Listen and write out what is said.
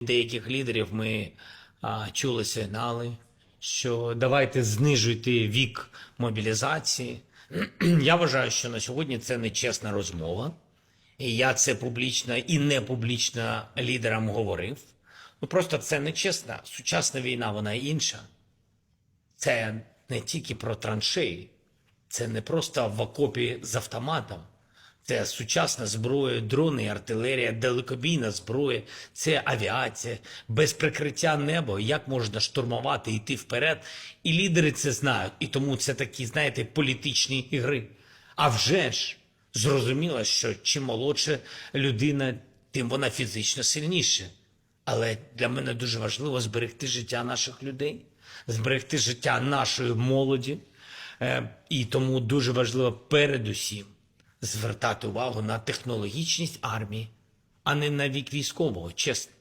деяких лідерів ми а, чули сигнали, що давайте знижуйте вік мобілізації. Я вважаю, що на сьогодні це нечесна розмова. І я це публічно і не публічно лідерам говорив. Ну просто це нечесна. Сучасна війна, вона інша. Це не тільки про траншеї, це не просто в окопі з автоматом. Це сучасна зброя, дрони, артилерія, далекобійна зброя, це авіація, без прикриття небо. Як можна штурмувати, йти вперед? І лідери це знають. І тому це такі, знаєте, політичні ігри. А вже ж зрозуміло, що чим молодша людина, тим вона фізично сильніше. Але для мене дуже важливо зберегти життя наших людей, зберегти життя нашої молоді. Е, І тому дуже важливо передусім звертати увагу на технологічність армії, а не на вік військового, чесно.